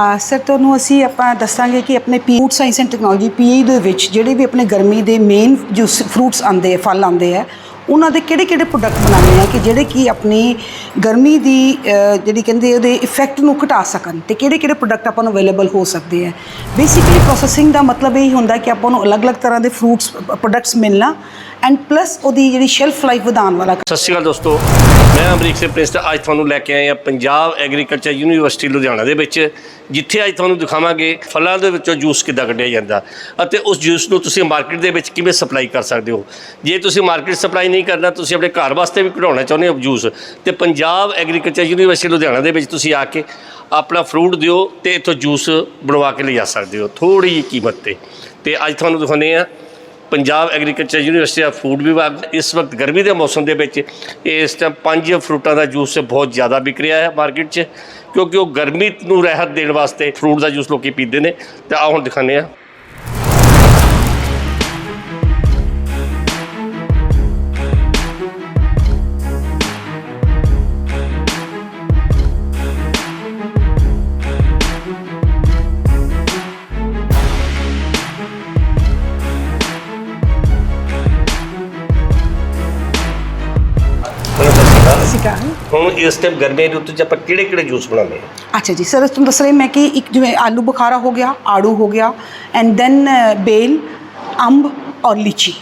Sir, ਤੁਹਾਨੂੰ ਅਸੀਂ ਆਪਾਂ ਦੱਸਾਂਗੇ ਕਿ ਆਪਣੇ P food science and technology ਪੀਈ ਦੇ ਵਿੱਚ ਜਿਹੜੇ ਵੀ ਆਪਣੇ ਗਰਮੀ ਦੇ ਮੇਨ ਜੋ ਫਰੂਟਸ ਆਉਂਦੇ ਆ, ਫਲ ਆਉਂਦੇ ਆ, ਉਹਨਾਂ ਦੇ ਕਿਹੜੇ ਕਿਹੜੇ ਪ੍ਰੋਡਕਟ ਬਣਾਉਂਦੇ ਆ ਕਿ ਜਿਹੜੇ ਕਿ ਆਪਣੀ ਗਰਮੀ ਦੀ ਜਿਹੜੀ ਕਹਿੰਦੇ ਉਹਦੇ ਇਫੈਕਟ ਨੂੰ ਘਟਾ ਸਕਣ ਤੇ ਕਿਹੜੇ ਕਿਹੜੇ ਪ੍ਰੋਡਕਟ ਆਪਾਂ ਨੂੰ ਅਵੇਲੇਬਲ ਹੋ ਸਕਦੇ ਆ। ਬੇਸਿਕਲੀ ਪ੍ਰੋਸੈਸਿੰਗ ਦਾ ਮਤਲਬ ਇਹ ਹੁੰਦਾ ਕਿ ਆਪਾਂ ਨੂੰ ਅਲੱਗ-ਅਲੱਗ ਤਰ੍ਹਾਂ ਦੇ ਫਰੂਟਸ ਪ੍ਰੋਡਕਟਸ ਮਿਲਣਾ ਐਂਡ ਪਲੱਸ ਉਹਦੀ ਜਿਹੜੀ ਸ਼ੈਲਫ ਲਾਈਫ ਵਧਾਉਣ ਵਾਲਾ ਸਤਿ ਸ਼੍ਰੀ ਅਕਾਲ ਦੋਸਤੋ। ਮੈਂ ਅਮਰੀਕ ਸਿੰਘ ਪ੍ਰਿੰਸ ਅੱਜ ਤੁਹਾਨੂੰ ਲੈ ਕੇ ਆਏ ਹਾਂ ਪੰਜਾਬ ਐਗਰੀਕਲਚਰ ਯੂਨੀਵਰਸਿਟੀ ਲੁਧਿਆਣਾ ਦੇ ਵਿੱਚ, ਜਿੱਥੇ ਅੱਜ ਤੁਹਾਨੂੰ ਦਿਖਾਵਾਂਗੇ ਫਲਾਂ ਦੇ ਵਿੱਚੋਂ ਜੂਸ ਕਿੱਦਾਂ ਕੱਢਿਆ ਜਾਂਦਾ ਅਤੇ ਉਸ ਜੂਸ ਨੂੰ ਤੁਸੀਂ ਮਾਰਕੀਟ ਦੇ ਵਿੱਚ ਕਿਵੇਂ ਸਪਲਾਈ ਕਰ ਸਕਦੇ ਹੋ। ਜੇ ਤੁਸੀਂ ਮਾਰਕੀਟ ਸਪਲਾਈ ਨਹੀਂ ਕਰਨਾ, ਤੁਸੀਂ ਆਪਣੇ ਘਰ ਵਾਸਤੇ ਵੀ ਕਢਾਉਣਾ ਚਾਹੁੰਦੇ ਹੋ ਜੂਸ, ਤੇ ਪੰਜਾਬ ਐਗਰੀਕਲਚਰ ਯੂਨੀਵਰਸਿਟੀ ਲੁਧਿਆਣਾ ਦੇ ਵਿੱਚ ਤੁਸੀਂ ਆ ਕੇ ਆਪਣਾ ਫਰੂਟ ਦਿਓ ਤੇ ਇੱਥੋਂ ਜੂਸ ਬਣਵਾ ਕੇ ਲਿਜਾ ਸਕਦੇ ਹੋ ਥੋੜੀ ਜਿਹੀ ਕੀਮਤ ਤੇ। ਤੇ ਅੱਜ ਤੁਹਾਨੂੰ ਦਿਖਾਉਂਦੇ ਆ Punjab agriculture university of food ਵਿਭਾਗ ਇਸ ਵਕਤ ਗਰਮੀ ਦੇ ਮੌਸਮ ਦੇ ਵਿੱਚ ਇਸ ਟਾਈਮ ਪੰਜ ਫਰੂਟਾਂ ਦਾ ਜੂਸ ਬਹੁਤ ਜ਼ਿਆਦਾ ਵਿਕ ਰਿਹਾ ਹੈ ਮਾਰਕੀਟ 'ਚ ਕਿਉਂਕਿ ਉਹ ਗਰਮੀ ਨੂੰ ਰਾਹਤ ਦੇਣ ਵਾਸਤੇ ਫਰੂਟ ਦਾ ਜੂਸ ਲੋਕੀ ਪੀਂਦੇ ਨੇ ਤੇ ਆਹ ਹੁਣ ਦਿਖਾਉਂਦੇ ਆ ਸ਼੍ਰੀ ਅਕਾਲ। ਹੁਣ ਇਸ ਟਾਈਮ ਗਰਮੀ ਦੀ ਰੁੱਤ 'ਚ ਆਪਾਂ ਕਿਹੜੇ ਕਿਹੜੇ ਜੂਸ ਬਣਾਉਂਦੇ ਹਾਂ? ਅੱਛਾ ਜੀ ਸਰ ਤੁਹਾਨੂੰ ਦੱਸ ਰਹੀ ਮੈਂ ਕਿ ਇੱਕ ਜਿਵੇਂ ਆਲੂ ਬੁਖਾਰਾ ਹੋ ਗਿਆ ਆੜੂ ਹੋ ਗਿਆ ਐਂਡ ਦੈਨ ਬੇਲ ਅੰਬ ਔਰ ਲੀਚੀ।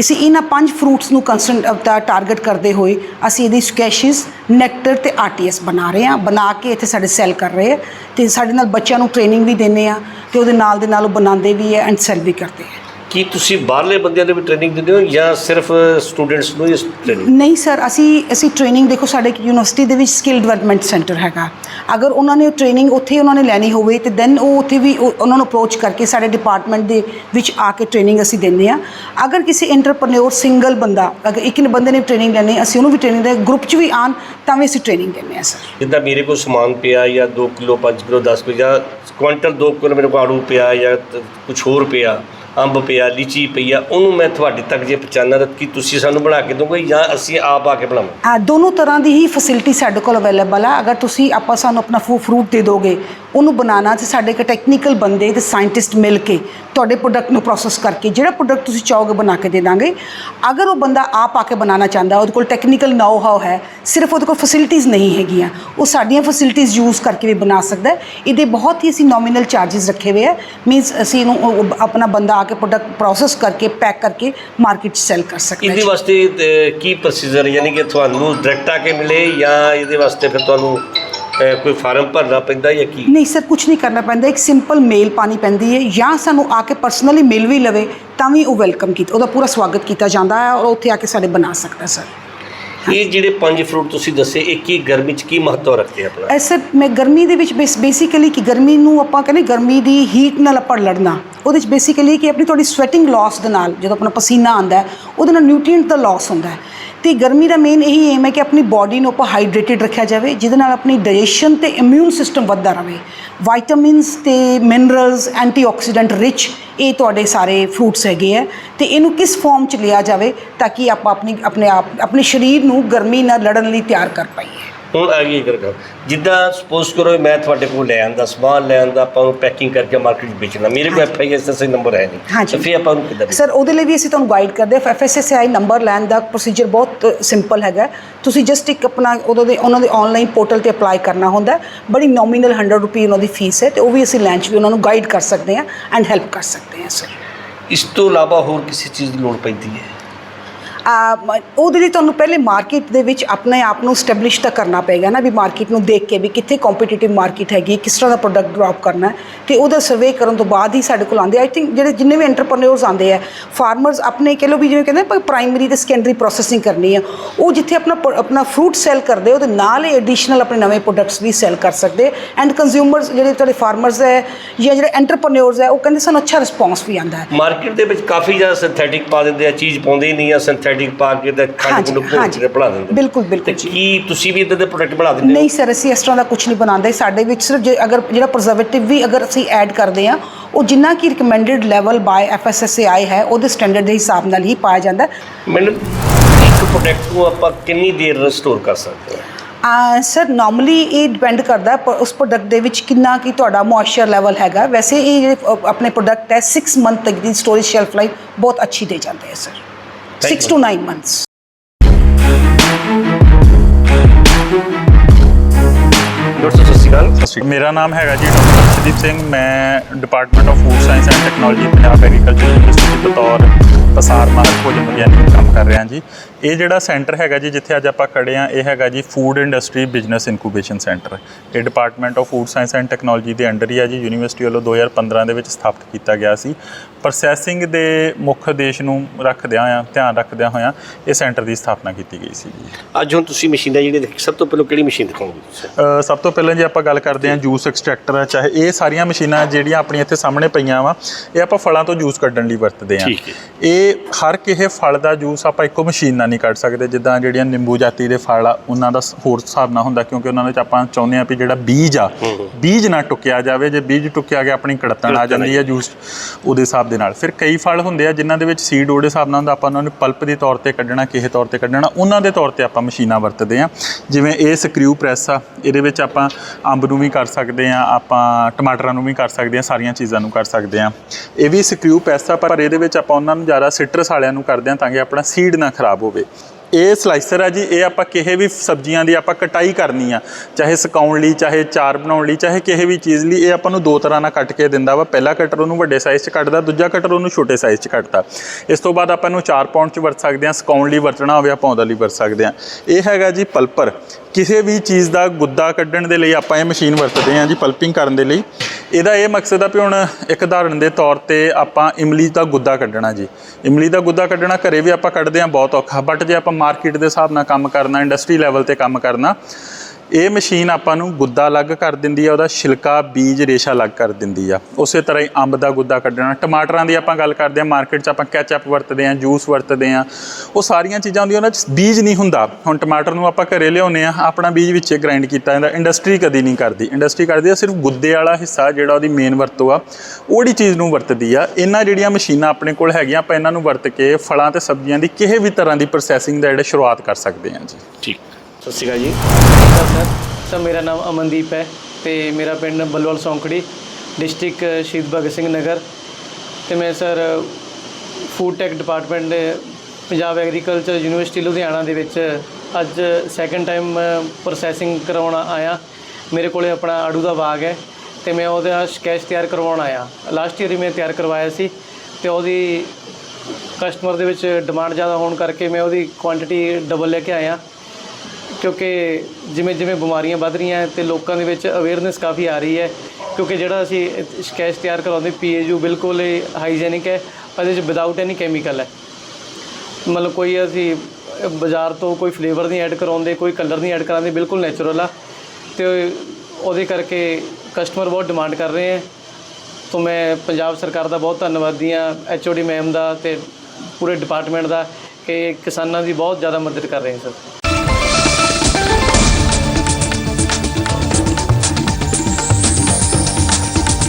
ਅਸੀਂ ਇਹਨਾਂ ਪੰਜ ਫਰੂਟਸ ਨੂੰ ਕੰਸਟੈਂਟ ਦਾ ਟਾਰਗੇਟ ਕਰਦੇ ਹੋਏ ਅਸੀਂ ਇਹਦੀ ਸਕੈਸ਼ਿਸ ਨੈਕਟਰ ਤੇ ਆਰਟੀਐਸ ਬਣਾ ਰਹੇ ਹਾਂ ਬਣਾ ਕੇ ਇੱਥੇ ਸਾਡੇ ਸੈਲ ਕਰ ਰਹੇ ਆ ਤੇ ਸਾਡੇ ਨਾਲ ਬੱਚਿਆਂ ਨੂੰ ਟ੍ਰੇਨਿੰਗ ਵੀ ਦਿੰਦੇ ਆ ਤੇ ਉਹਦੇ ਨਾਲ ਦੇ ਨਾਲ ਉਹ ਬਣਾਉਂਦੇ ਵੀ ਹੈ ਐਂਡ ਸੈਲ ਵੀ ਕਰਦੇ ਆ ਕੀ ਤੁਸੀਂ ਬਾਹਰਲੇ ਬੰਦਿਆਂ ਨੂੰ ਵੀ ਟ੍ਰੇਨਿੰਗ ਦਿੰਦੇ ਹੋ ਜਾਂ ਸਿਰਫ ਸਟੂਡੈਂਟਸ ਨੂੰ ਹੀ ਟ੍ਰੇਨਿੰਗ ਨਹੀਂ ਸਰ ਅਸੀਂ ਅਸੀਂ ਟ੍ਰੇਨਿੰਗ ਦੇਖੋ ਸਾਡੇ ਯੂਨੀਵਰਸਿਟੀ ਦੇ ਵਿੱਚ ਸਕਿੱਲ ਡਿਵੈਲਪਮੈਂਟ ਸੈਂਟਰ ਹੈਗਾ। ਅਗਰ ਉਹਨਾਂ ਨੇ ਟ੍ਰੇਨਿੰਗ ਉੱਥੇ ਉਹਨਾਂ ਨੇ ਲੈਣੀ ਹੋਵੇ ਤੇ ਦੈਨ ਉਹ ਉੱਥੇ ਵੀ ਉਹ- ਉਹਨਾਂ ਨੂੰ ਅਪਰੋਚ ਕਰਕੇ ਸਾਡੇ ਡਿਪਾਰਟਮੈਂਟ ਦੇ ਵਿੱਚ ਆ ਕੇ ਟ੍ਰੇਨਿੰਗ ਅਸੀਂ ਦਿੰਦੇ ਆ ਅਗਰ ਕਿਸੇ ਐਂਟਰਪ੍ਰੈਨਿਓਰ ਸਿੰਗਲ ਬੰਦਾ ਅਗਰ ਇੱਕ ਨੇ ਬੰਦੇ ਨੇ ਟ੍ਰੇਨਿੰਗ ਲੈਣੀ ਅਸੀਂ ਉਹਨੂੰ ਵੀ ਟ੍ਰੇਨਿੰਗ ਦੇ ਗਰੁੱਪ 'ਚ ਵੀ ਆਣ ਤਾਂ ਵੀ ਅਸੀਂ ਟ੍ਰੇਨਿੰਗ ਦਿੰਦੇ ਆ ਸਰ। ਜਿੱਦਾਂ ਮੇਰੇ ਕੋਲ ਸਮਾਨ ਪਿਆ ਜਾਂ 2 ਕਿਲੋ 5 ਕਿਲੋ 10 ਕਿਲੋ ਜਾਂ ਕੁਆਂਟਲ 2 ਕਿਲੋ ਮੇਰੇ ਕੋਲ ਆੜੂ ਪਿਆ ਜਾਂ ਕੁਝ ਹੋਰ ਪਿਆ ਅੰਬ ਪਿਆ, ਲੀਚੀ ਪਈ ਆ, ਉਹਨੂੰ ਮੈਂ ਤੁਹਾਡੇ ਤੱਕ ਜੇ ਪਹੁੰਚਾਉਣਾ ਤਾਂ ਕੀ ਤੁਸੀਂ ਸਾਨੂੰ ਬਣਾ ਕੇ ਦੋਗੇ ਜਾਂ ਅਸੀਂ ਆਪ ਆ ਕੇ ਬਣਾਵਾਂ ਆ ਦੋਨੋਂ ਤਰ੍ਹਾਂ ਦੀ ਹੀ ਫੈਸਿਲਿਟੀ ਸਾਡੇ ਕੋਲ ਅਵੇਲੇਬਲ ਆ। ਅਗਰ ਤੁਸੀਂ, ਆਪਾਂ ਸਾਨੂੰ ਆਪਣਾ ਫੂ ਫਰੂਟ ਦੇ ਦੋਗੇ ਉਹਨੂੰ ਬਣਾਉਣਾ ਤੇ ਸਾਡੇ ਇੱਕ ਟੈਕਨੀਕਲ ਬੰਦੇ ਤੇ ਸਾਇੰਟਿਸਟ ਮਿਲ ਕੇ ਤੁਹਾਡੇ ਪ੍ਰੋਡਕਟ ਨੂੰ ਪ੍ਰੋਸੈਸ ਕਰਕੇ ਜਿਹੜਾ ਪ੍ਰੋਡਕਟ ਤੁਸੀਂ ਚਾਹੋਗੇ ਬਣਾ ਕੇ ਦੇ ਦਾਂਗੇ। ਅਗਰ ਉਹ ਬੰਦਾ ਆਪ ਆ ਕੇ ਬਣਾਉਣਾ ਚਾਹੁੰਦਾ, ਉਹਦੇ ਕੋਲ ਟੈਕਨੀਕਲ ਨੋ ਹਾਉ ਹੈ, ਸਿਰਫ ਉਹਦੇ ਕੋਲ ਫੈਸਿਲਿਟੀਆਂ ਨਹੀਂ ਹੈਗੀਆਂ। ਉਹ ਸਾਡੀਆਂ ਫੈਸਿਲਿਟੀਆਂ ਯੂਜ਼ ਕਰਕੇ ਵੀ ਬਣਾ ਸਕਦਾ ਇਹਦੇ ਬਹੁਤ ਹੀ ਅਸੀਂ ਨੋਮੀਨਲ ਚਾਰजेस ਰੱਖੇ ਹੋਏ ਆ। ਮੀਨਸ ਅਸੀਂ ਇਹਨੂੰ ਆਪਣਾ ਬੰਦਾ ਆ ਕੇ ਪ੍ਰੋਡਕਟ ਪ੍ਰੋਸੈਸ ਕਰਕੇ ਪੈਕ ਕਰਕੇ ਮਾਰਕੀਟ 'ਚ ਸੈਲ ਕਰ ਸਕਦਾ ਇਹਦੇ ਵਾਸਤੇ ਕੀ ਪ੍ਰੋਸੀਜਰ ਯਾਨੀ ਕਿ ਤੁਹਾਨੂੰ ਡਾਇਰੈਕਟ ਆ ਕੇ ਮਿਲੇ ਜਾਂ ਇਹਦੇ ਵਾਸਤੇ ਫਿਰ ਤੁਹਾਨੂੰ ਅਹ, ਕੋਈ ਫਾਰਮ ਭਰਨਾ ਪੈਂਦਾ ਜਾਂ ਕੀ? ਨਹੀਂ ਸਰ ਕੁਝ ਨਹੀਂ ਕਰਨਾ ਪੈਂਦਾ। ਇੱਕ ਸਿੰਪਲ ਮੇਲ ਪਾਣੀ ਪੈਂਦੀ ਹੈ ਜਾਂ ਸਾਨੂੰ ਆ ਕੇ ਪਰਸਨਲੀ ਮਿਲ ਵੀ ਲਵੇ ਤਾਂ ਵੀ ਉਹ ਵੈਲਕਮ ਕੀਤਾ ਉਹਦਾ ਪੂਰਾ ਸਵਾਗਤ ਕੀਤਾ ਜਾਂਦਾ ਹੈ ਔਰ ਉੱਥੇ ਆ ਕੇ ਸਾਡੇ ਬਣਾ ਸਕਦਾ ਸਰ। ਇਹ ਜਿਹੜੇ ਪੰਜ ਫਰੂਟ ਤੁਸੀਂ ਦੱਸੇ ਇਹ ਕੀ ਗਰਮੀ 'ਚ ਕੀ ਮਹੱਤਵ ਰੱਖਦੇ ਆ ਆਪਣਾ? ਐਸਾ ਮੈਂ ਗਰਮੀ ਦੇ ਵਿੱਚ ਬੇਸਿਕਲੀ ਕਿ ਗਰਮੀ ਨੂੰ ਆਪਾਂ ਕਹਿੰਦੇ ਗਰਮੀ ਦੀ ਹੀਟ ਨਾਲ ਆਪਾਂ ਲੜਨਾ। ਉਹਦੇ ਵਿੱਚ ਬੇਸਿਕਲੀ ਕਿ ਆਪਣੀ ਤੁਹਾਡੀ ਸਵੈਟਿੰਗ ਲਾਸ ਦੇ ਨਾਲ ਜਦੋਂ ਆਪਣਾ ਪਸੀਨਾ ਆਉਂਦਾ ਹੈ ਉਹਦੇ ਨਾਲ ਨਿਊਟ੍ਰੀਐਂਟ ਦਾ ਲਾਸ ਹੁੰਦਾ ਹੈ। ਤੇ ਗਰਮੀ ਦਾ ਮੇਨ ਇਹੀ ਏਮ ਹੈ ਕਿ ਆਪਣੀ ਬਾਡੀ ਨੂੰ ਆਪਾਂ ਹਾਈਡਰੇਟਿਡ ਰੱਖਿਆ ਜਾਵੇ, ਜਿਹਦੇ ਨਾਲ ਆਪਣੀ ਡਾਈਜੈਸ਼ਨ ਤੇ ਇਮਿਊਨ ਸਿਸਟਮ ਵੱਧਦਾ ਰਹੇ। ਵਿਟਾਮਿਨਸ ਤੇ ਮਿਨਰਲਸ ਐਂਟੀਆਕਸੀਡੈਂਟ ਰਿਚ ਇਹ ਤੁਹਾਡੇ ਸਾਰੇ ਫਰੂਟਸ ਹੈਗੇ ਆ। ਤੇ ਇਹਨੂੰ ਕਿਸ ਫਾਰਮ ਚ ਲਿਆ ਜਾਵੇ ਤਾਂ ਕਿ ਆਪਾਂ ਆਪਣੀ, ਆਪਣੇ ਆਪ, ਆਪਣੇ ਸਰੀਰ ਨੂੰ ਗਰਮੀ ਨਾਲ ਲੜਨ ਲਈ ਤਿਆਰ ਕਰ ਪਾਈਏ। ਹੁਣ ਆ ਗਈ ਗੱਲ। ਜਿੱਦਾਂ ਸਪੋਜ਼ ਕਰੋ ਮੈਂ ਤੁਹਾਡੇ ਕੋਲ ਲੈ ਆਂਦਾ ਸਮਾਨ ਲੈ ਆਂਦਾ ਆਪਾਂ ਨੂੰ ਪੈਕਿੰਗ ਕਰਕੇ ਮਾਰਕੀਟ ਵੇਚਣਾ। ਮੇਰੇ ਕੋਲ F I S S number ਹੈ ਨਹੀਂ। ਹਾਂਜੀ। ਤਾਂ ਫਿਰ ਆਪਾਂ ਨੂੰ ਕਿੱਦਾਂ ਸਰ ਉਹਦੇ ਲਈ ਵੀ ਅਸੀਂ ਤੁਹਾਨੂੰ ਗਾਈਡ ਕਰਦੇ ਹਾਂ। ਐਫਐਸਐਸਆਈ ਨੰਬਰ ਲੈਣ ਦਾ ਪ੍ਰੋਸੀਜਰ ਬਹੁਤ ਸਿੰਪਲ ਹੈਗਾ। ਤੁਸੀਂ ਜਸਟ ਇੱਕ ਆਪਣਾ ਉਹਦੇ ਦੇ ਉਹਨਾਂ ਦੇ ਆਨਲਾਈਨ ਪੋਰਟਲ ਤੇ ਅਪਲਾਈ ਕਰਨਾ ਹੁੰਦਾ। ਬੜੀ ਨੋਮੀਨਲ 100 ਰੁਪਏ ਉਹਨਾਂ ਦੀ ਫੀਸ ਹੈ ਤੇ ਉਹ ਵੀ ਅਸੀਂ ਲੈਣ 'ਚ ਵੀ ਉਹਨਾਂ ਨੂੰ ਗਾਈਡ ਕਰ ਸਕਦੇ ਹਾਂ ਐਂਡ ਹੈਲਪ ਕਰ ਸਕਦੇ ਹਾਂ ਸਰ ਇਸ ਤੋਂ ਇਲਾਵਾ ਹੋਰ ਕਿਸੇ ਚੀਜ਼ ਦੀ ਲੋੜ ਪੈਂਦੀ ਹੈ? ਉਹਦੇ ਲਈ ਤੁਹਾਨੂੰ ਪਹਿਲੇ ਮਾਰਕੀਟ ਦੇ ਵਿੱਚ ਆਪਣੇ ਆਪ ਨੂੰ ਸਟੈਬਲਿਸ਼ ਤਾਂ ਕਰਨਾ ਪਏਗਾ ਨਾ ਵੀ ਮਾਰਕੀਟ ਨੂੰ ਦੇਖ ਕੇ ਵੀ ਕਿੱਥੇ ਕੰਪੀਟੀਟਿਵ ਮਾਰਕੀਟ ਹੈਗੀ, ਕਿਸ ਤਰ੍ਹਾਂ ਦਾ ਪ੍ਰੋਡਕਟ ਡ੍ਰੌਪ ਕਰਨਾ ਹੈ ਤੇ ਉਹਦਾ ਸਰਵੇ ਕਰਨ ਤੋਂ ਬਾਅਦ ਹੀ ਸਾਡੇ ਕੋਲ ਆਉਂਦੇ ਆਈ ਥਿੰਕ ਜਿਹੜੇ ਜਿੰਨੇ ਵੀ ਐਂਟਰਪ੍ਰੈਨਿਓਰਸ ਆਉਂਦੇ ਆ ਫਾਰਮਰਸ ਆਪਣੇ ਕਹਿ ਲਓ ਵੀ ਜਿਵੇਂ ਕਹਿੰਦੇ ਪ੍ਰਾਇਮਰੀ ਤੇ ਸੈਕੰਡਰੀ ਪ੍ਰੋਸੈਸਿੰਗ ਕਰਨੀ ਆ, ਉਹ ਜਿੱਥੇ ਆਪਣਾ ਆਪਣਾ ਫਰੂਟ ਸੈਲ ਕਰਦੇ ਉਹਦੇ ਨਾਲ ਹੀ ਐਡੀਸ਼ਨਲ ਆਪਣੇ ਨਵੇਂ ਪ੍ਰੋਡਕਟਸ ਵੀ ਸੈਲ ਕਰ ਸਕਦੇ ਐਂਡ ਕੰਜ਼ਿਊਮਰਸ ਜਿਹੜੇ ਤੁਹਾਡੇ ਫਾਰਮਰਸ ਹੈ ਜਾਂ ਜਿਹੜੇ ਐਂਟਰਪ੍ਰੈਨਿਓਰਸ ਹੈ, ਉਹ ਕਹਿੰਦੇ ਸਾਨੂੰ, ਅੱਛਾ ਰਿਸਪੌਂਸ ਵੀ ਆਉਂਦਾ ਹੈ। ਮਾਰਕੀਟ ਦੇ ਵਿੱਚ ਕਾਫੀ ਜ਼ਿਆਦਾ ਸਿੰਥੈਟਿਕ ਪਾ ਦਿੰਦੇ ਆ, ਚੀਜ਼ ਪਾਉਂਦੇ ਹੀ ਨਹੀਂ ਆ ਸਿੰਥੈਟਿਕ ਪਾ ਕੇ ਤੇ ਖੰਡ ਨੂੰ ਹਾਂਜੀ। ਕੇ ਬਣਾ ਦਿੰਦੇ ਬਿਲਕੁਲ, ਤੇ ਬਿਲਕੁਲ ਜੀ। ਕੀ ਤੁਸੀਂ ਵੀ ਇਦਾਂ ਦੇ ਪ੍ਰੋਡਕਟ ਬਣਾ ਦਿੰਦੇ ਨਹੀਂ ਸਰ ਅਸੀਂ ਇਸ ਤਰ੍ਹਾਂ ਦਾ ਕੁਝ ਨਹੀਂ ਬਣਾਉਂਦੇ ਸਾਡੇ ਵਿੱਚ ਸਿਰਫ ਜੇ ਅਗਰ ਜਿਹੜਾ ਪ੍ਰੀਜ਼ਰਵੇਟਿਵ ਵੀ ਅਗਰ ਅਸੀਂ ਐਡ ਕਰਦੇ ਆ ਉਹ ਜਿੰਨਾ ਕੀ ਰਿਕਮੈਂਡਡ ਲੈਵਲ ਬਾਈ ਐਫਐਸਐਸਏਆਈ ਹੈ ਉਹਦੇ ਸਟੈਂਡਰਡ ਦੇ ਹਿਸਾਬ ਨਾਲ ਹੀ ਪਾਇਆ ਜਾਂਦਾ। ਮੈਨੂੰ ਇੱਕ ਪ੍ਰੋਡਕਟ ਨੂੰ ਆਪਾਂ ਕਿੰਨੀ ਦੇਰ ਸਟੋਰ ਕਰ ਸਕਦੇ ਹਾਂ ਸਰ ਨਾਰਮਲੀ ਇਹ ਡਿਪੈਂਡ ਕਰਦਾ ਉਸ ਪ੍ਰੋਡਕਟ ਦੇ ਵਿੱਚ ਕਿੰਨਾ ਕੀ ਤੁਹਾਡਾ ਮੋਇਸਚਰ ਲੈਵਲ ਹੈਗਾ ਵੈਸੇ ਇਹ ਜਿਹੜੇ ਆਪਣੇ ਪ੍ਰੋਡਕਟ ਹੈ 6 ਮੰਥ ਤੱਕ ਦੀ ਸਟੋਰੇਜ ਸ਼ੈਲਫ ਲਾਈਫ ਬਹੁਤ ਅੱਛੀ ਦੇ ਜਾਂਦੇ ਹੈ sir 6 you. To 9 months doctor ਸਤਿ ਸ਼੍ਰੀ ਅਕਾਲ। ਮੇਰਾ ਨਾਮ ਹੈਗਾ ਜੀ ਡਾਕਟਰ ਅਰਸ਼ਦੀਪ ਸਿੰਘ। ਮੈਂ department of food science and technology Punjab agriculture university ਬਤੌਰ ਪਸਾਰ ਮਾਹਰ ਭੋਜਨ ਵਿਗਿਆਨੀ ਕੰਮ ਕਰ ਰਿਹਾ ਜੀ। ਇਹ ਜਿਹੜਾ ਸੈਂਟਰ ਹੈਗਾ ਜੀ ਜਿੱਥੇ ਅੱਜ ਆਪਾਂ ਖੜੇ ਆ ਇਹ ਹੈਗਾ ਜੀ food industry business incubation centre ਇਹ department of food science and technology ਦੇ ਅੰਡਰ ਹੀ ਆ ਜੀ ਯੂਨੀਵਰਸਿਟੀ ਵੱਲੋਂ 2015 ਦੇ ਵਿੱਚ ਸਥਾਪਿਤ ਕੀਤਾ ਗਿਆ ਸੀ। ਪ੍ਰੋਸੈਸਿੰਗ ਦੇ ਮੁੱਖ ਉਦੇਸ਼ ਨੂੰ ਰੱਖਦਿਆਂ ਆ ਧਿਆਨ ਰੱਖਦਿਆਂ ਹੋਇਆਂ ਇਹ ਸੈਂਟਰ ਦੀ ਸਥਾਪਨਾ ਕੀਤੀ ਗਈ ਸੀ ਜੀ। ਅੱਜ ਹੁਣ ਤੁਸੀਂ ਮਸ਼ੀਨਾਂ ਜਿਹੜੀਆਂ ਦੇਖੀ ਸਭ ਤੋਂ ਪਹਿਲਾਂ ਕਿਹੜੀ ਮਸ਼ੀਨ ਦਿਖਾਓਗੇ ਤੁਸੀਂ? ਸਭ ਤੋਂ ਪਹਿਲਾਂ ਜੇ ਆਪਾਂ ਗੱਲ ਕਰਦੇ ਹਾਂ ਜੂਸ ਐਕਸਟ੍ਰੈਕਟਰ ਆ ਚਾਹੇ ਇਹ ਸਾਰੀਆਂ ਮਸ਼ੀਨਾਂ ਜਿਹੜੀਆਂ ਆਪਣੀਆਂ ਇੱਥੇ ਸਾਹਮਣੇ ਪਈਆਂ ਵਾ ਇਹ ਆਪਾਂ ਫਲਾਂ ਤੋਂ ਜੂਸ ਕੱਢਣ ਲਈ ਵਰਤਦੇ ਹੈ। ਇਹ ਹਰ ਕਿਸੇ ਫਲ ਦਾ ਜੂਸ ਆਪਾਂ ਇੱਕੋ ਮਸ਼ੀਨ ਨਾਲ ਨਹੀਂ ਕੱਢ ਸਕਦੇ ਜਿੱਦਾਂ ਜਿਹੜੀਆਂ ਨਿੰਬੂ ਜਾਤੀ ਦੇ ਫਲ ਆ ਉਹਨਾਂ ਦਾ ਹੋਰ ਹਿਸਾਬ ਨਾਲ ਹੁੰਦਾ ਕਿਉਂਕਿ ਉਹਨਾਂ ਵਿੱਚ ਆਪਾਂ ਚਾਹੁੰਦੇ ਆ ਵੀ ਜਿਹੜਾ ਬੀਜ ਆ ਬੀਜ ਨਾ ਟੁੱਕਿਆ ਜਾਵੇ ਜੇ ਬੀਜ ਟੁੱਕਿਆ ਗਿਆ ਆਪਣੀ ਕੜਤਣ ਆ ਜਾਂਦੀ ਹੈ ਜੂਸ ਉਹਦੇ ਹਿਸਾਬ ਦੇ ਨਾਲ। ਫਿਰ ਕਈ ਫਲ ਹੁੰਦੇ ਆ ਜਿਨ੍ਹਾਂ ਦੇ ਵਿੱਚ ਸੀਡ ਉਹਦੇ ਹਿਸਾਬ ਨਾਲ ਹੁੰਦਾ ਆਪਾਂ ਉਹਨਾਂ ਨੂੰ ਪਲਪ ਦੇ ਤੌਰ ਤੇ ਕੱਢਣਾ ਕਿਸੇ ਤੌਰ ਤੇ ਕੱਢਣਾ ਉਹਨਾਂ ਦੇ ਤੌਰ ਤੇ ਆਪਾਂ ਮਸ਼ੀਨਾਂ ਵਰਤਦੇ ਆ ਜਿਵੇਂ ਇਹ ਸਕਰੂ ਪ੍ਰੈਸ ਆ ਇਹਦੇ ਵਿੱਚ ਆਪਾਂ ਅੰਬ ਨੂੰ ਵੀ ਕਰ ਸਕਦੇ ਆ ਆਪਾਂ ਟਮਾਟਰਾਂ ਨੂੰ ਵੀ ਕਰ ਸਕਦੇ ਆ ਸਾਰੀਆਂ ਚੀਜ਼ਾਂ ਨੂੰ ਕਰ ਸਕਦੇ ਆ ਇਹ ਵੀ ਸਕਰੂ ਪ੍ਰੈਸ ਆ ਪਰ ਇਹਦੇ ਵਿੱਚ ਆਪਾਂ ਉਹਨਾਂ ਨੂੰ ਜ਼ਿਆਦਾ ਸਿਟਰਸ ਵਾਲਿਆਂ ਨੂੰ ਕਰਦੇ ਆ ਤਾਂ ਕਿ ਆਪਣਾ ਸੀਡ ਨਾ ਖਰਾਬ ਹੋਵੇ। ਇਹ ਸਲਾਈਸਰ ਆ ਜੀ, ਇਹ ਆਪਾਂ ਕਿਸੇ ਵੀ ਸਬਜ਼ੀਆਂ ਦੀ ਆਪਾਂ ਕਟਾਈ ਕਰਨੀ ਆ। ਚਾਹੇ ਸੁਕਾਉਣ ਲਈ, ਚਾਹੇ ਚਾਰ ਬਣਾਉਣ ਲਈ, ਚਾਹੇ ਕਿਸੇ ਵੀ ਚੀਜ਼ ਲਈ, ਇਹ ਆਪਾਂ ਨੂੰ ਦੋ ਤਰ੍ਹਾਂ ਨਾਲ ਕੱਟ ਕੇ ਦਿੰਦਾ ਵਾ। ਪਹਿਲਾ ਕਟਰ ਉਹਨੂੰ ਵੱਡੇ ਸਾਈਜ਼ 'ਚ ਕੱਟਦਾ, ਦੂਜਾ ਕਟਰ ਉਹਨੂੰ ਛੋਟੇ ਸਾਈਜ਼ 'ਚ ਕੱਟਦਾ। ਇਸ ਤੋਂ ਬਾਅਦ ਆਪਾਂ ਨੂੰ ਚਾਰ ਪਾਉਂਡ 'ਚ ਵਰਤ ਸਕਦੇ ਆ ਸੁਕਾਉਣ ਲਈ ਵਰਤਣਾ ਹੋਵੇ, ਆਪਾਂ ਉਹਦੇ ਲਈ ਵਰਤ ਸਕਦੇ ਆ ਇਹ ਹੈਗਾ ਜੀ ਪਲਪਰ। ਕਿਸੇ ਵੀ ਚੀਜ਼ ਦਾ ਗੁੱਦਾ ਕੱਢਣ ਦੇ ਲਈ ਆਪਾਂ ਇਹ ਮਸ਼ੀਨ ਵਰਤਦੇ ਹਾਂ ਜੀ, ਪਲਪਿੰਗ ਕਰਨ ਦੇ ਲਈ। ਇਹਦਾ ਇਹ ਮਕਸਦ ਆ ਵੀ ਹੁਣ ਇੱਕ ਉਦਾਹਰਣ ਦੇ ਤੌਰ ਤੇ ਆਪਾਂ ਇਮਲੀ ਦਾ ਗੁੱਦਾ ਕੱਢਣਾ ਜੀ। ਇਮਲੀ ਦਾ ਗੁੱਦਾ ਕੱਢਣਾ ਘਰੇ ਵੀ ਆਪਾਂ ਕੱਢਦੇ ਹਾਂ ਬਹੁਤ ਔਖਾ ਬਟ ਜੇ ਆਪਾਂ ਮਾਰਕੀਟ ਦੇ ਹਿਸਾਬ ਨਾਲ ਕੰਮ ਕਰਨਾ ਇੰਡਸਟਰੀ ਲੈਵਲ ਤੇ ਕੰਮ ਕਰਨਾ ਇਹ ਮਸ਼ੀਨ ਆਪਾਂ ਨੂੰ ਗੁੱਦਾ ਅਲੱਗ ਕਰ ਦਿੰਦੀ ਆ, ਉਹਦਾ ਛਿਲਕਾ, ਬੀਜ, ਰੇਸ਼ਾ ਅਲੱਗ ਕਰ ਦਿੰਦੀ ਆ। ਉਸੇ ਤਰ੍ਹਾਂ ਹੀ ਅੰਬ ਦਾ ਗੁੱਦਾ ਕੱਢਣਾ। ਟਮਾਟਰਾਂ ਦੀ ਆਪਾਂ ਗੱਲ ਕਰਦੇ ਆ, ਮਾਰਕੀਟ 'ਚ ਆਪਾਂ ਕੈਚਅਪ ਵਰਤਦੇ ਆ, ਜੂਸ ਵਰਤਦੇ ਆ। ਉਹ ਸਾਰੀਆਂ ਚੀਜ਼ਾਂ ਹੁੰਦੀਆਂ ਉਹਨਾਂ 'ਚ ਬੀਜ ਨਹੀਂ ਹੁੰਦਾ। ਹੁਣ ਟਮਾਟਰ ਨੂੰ ਆਪਾਂ ਘਰੇ ਲਿਆਉਂਦੇ ਆ, ਆਪਣਾ ਬੀਜ ਵਿੱਚੇ ਗ੍ਰਾਈਂਡ ਕੀਤਾ ਜਾਂਦਾ। ਇੰਡਸਟਰੀ ਕਦੀ ਨਹੀਂ ਕਰਦੀ। ਇੰਡਸਟਰੀ ਕਰਦੀ ਆ, ਸਿਰਫ ਗੁੱਦੇ ਵਾਲਾ ਹਿੱਸਾ ਜਿਹੜਾ ਉਹਦੀ ਮੇਨ ਵਰਤੋਂ ਆ, ਉਹੜੀ ਚੀਜ਼ ਨੂੰ ਵਰਤਦੀ ਆ। ਇਹਨਾਂ ਜਿਹੜੀਆਂ ਮਸ਼ੀਨਾਂ ਆਪਣੇ ਕੋਲ ਹੈਗੀਆਂ, ਆਪਾਂ ਇਹਨਾਂ ਨੂੰ ਵਰਤ ਕੇ ਫਲਾਂ ਤੇ ਸਬਜ਼ੀਆਂ ਦੀ ਕਿਸੇ ਵੀ ਤਰ੍ਹਾਂ ਦੀ ਪ੍ਰੋਸੈਸਿੰਗ ਦਾ ਜਿਹੜਾ ਸ਼ੁਰੂਆਤ ਕਰ ਸਕਦੇ ਹਾਂ ਜੀ। ਠੀਕ। ਸਤਿ ਸ਼੍ਰੀ ਅਕਾਲ ਜੀ। Sir sir. ਮੇਰਾ ਨਾਮ ਅਮਨਦੀਪ ਹੈ ਤੇ ਮੇਰਾ ਪਿੰਡ ਬਲਵਲ ਸੌਂਕੜੀ, ਡਿਸਟ੍ਰਿਕਟ ਸ਼ਹੀਦ ਭਗਤ ਸਿੰਘ ਨਗਰ। ਤੇ ਮੈਂ ਸਰ ਫੂਡ ਟੈਕ ਡਿਪਾਰਟਮੈਂਟ ਦੇ ਪੰਜਾਬ ਐਗਰੀਕਲਚਰ ਯੂਨੀਵਰਸਿਟੀ ਲੁਧਿਆਣਾ ਦੇ ਵਿੱਚ ਅੱਜ ਸੈਕੰਡ ਟਾਈਮ ਪ੍ਰੋਸੈਸਿੰਗ ਕਰਵਾਉਣ ਆਇਆ। ਮੇਰੇ ਕੋਲੇ ਆਪਣਾ ਆੜੂ ਦਾ ਬਾਗ ਹੈ ਤੇ ਮੈਂ ਉਹਦਾ ਸਕੈਚ ਤਿਆਰ ਕਰਵਾਉਣ ਆਇਆ। ਲਾਸਟ ਈਅਰ ਹੀ ਮੈਂ ਤਿਆਰ ਕਰਵਾਇਆ ਸੀ ਤੇ ਉਹਦੀ ਕਸਟਮਰ ਦੇ ਵਿੱਚ ਡਿਮਾਂਡ ਜ਼ਿਆਦਾ ਹੋਣ ਕਰਕੇ ਮੈਂ ਉਹਦੀ ਕੁਆਂਟੀਟੀ ਡਬਲ ਲੈ ਕੇ ਆਇਆ। ਕਿਉਂਕਿ ਜਿਵੇਂ ਜਿਵੇਂ ਬਿਮਾਰੀਆਂ ਵੱਧ ਰਹੀਆਂ ਹੈ ਤੇ ਲੋਕਾਂ ਦੇ ਵਿੱਚ ਅਵੇਅਰਨੈਸ ਕਾਫੀ ਆ ਰਹੀ ਹੈ, ਕਿਉਂਕਿ ਜਿਹੜਾ ਅਸੀਂ ਸਕੈਚ ਤਿਆਰ ਕਰਾਉਂਦੇ ਪੀਏਯੂ ਬਿਲਕੁਲ ਹੀ ਹਾਈਜੀਨਿਕ ਹੈ ਉਹਦੇ ਵਿੱਚ ਵਿਦਆਊਟ ਐਨੀ ਕੈਮੀਕਲ ਹੈ। ਮਤਲਬ ਕੋਈ ਅਸੀਂ ਬਾਜ਼ਾਰ ਤੋਂ ਕੋਈ ਫਲੇਵਰ ਨਹੀਂ ਐਡ ਕਰਾਉਂਦੇ, ਕੋਈ ਕਲਰ ਨਹੀਂ ਐਡ ਕਰਾਉਂਦੇ, ਬਿਲਕੁਲ ਨੈਚੁਰਲ ਆ। ਤੇ ਉਹਦੇ ਕਰਕੇ ਕਸਟਮਰ ਬਹੁਤ ਡਿਮਾਂਡ ਕਰ ਰਹੇ ਹੈ। ਤੋਂ ਮੈਂ ਪੰਜਾਬ ਸਰਕਾਰ ਦਾ ਬਹੁਤ ਧੰਨਵਾਦੀ ਹਾਂ ਐਚਓਡੀ ਮੈਮ ਦਾ ਤੇ ਪੂਰੇ ਡਿਪਾਰਟਮੈਂਟ ਦਾ ਕਿ ਕਿਸਾਨਾਂ ਦੀ ਬਹੁਤ ਜ਼ਿਆਦਾ ਮਦਦ ਕਰ ਰਹੇ ਹੈ ਸਰ।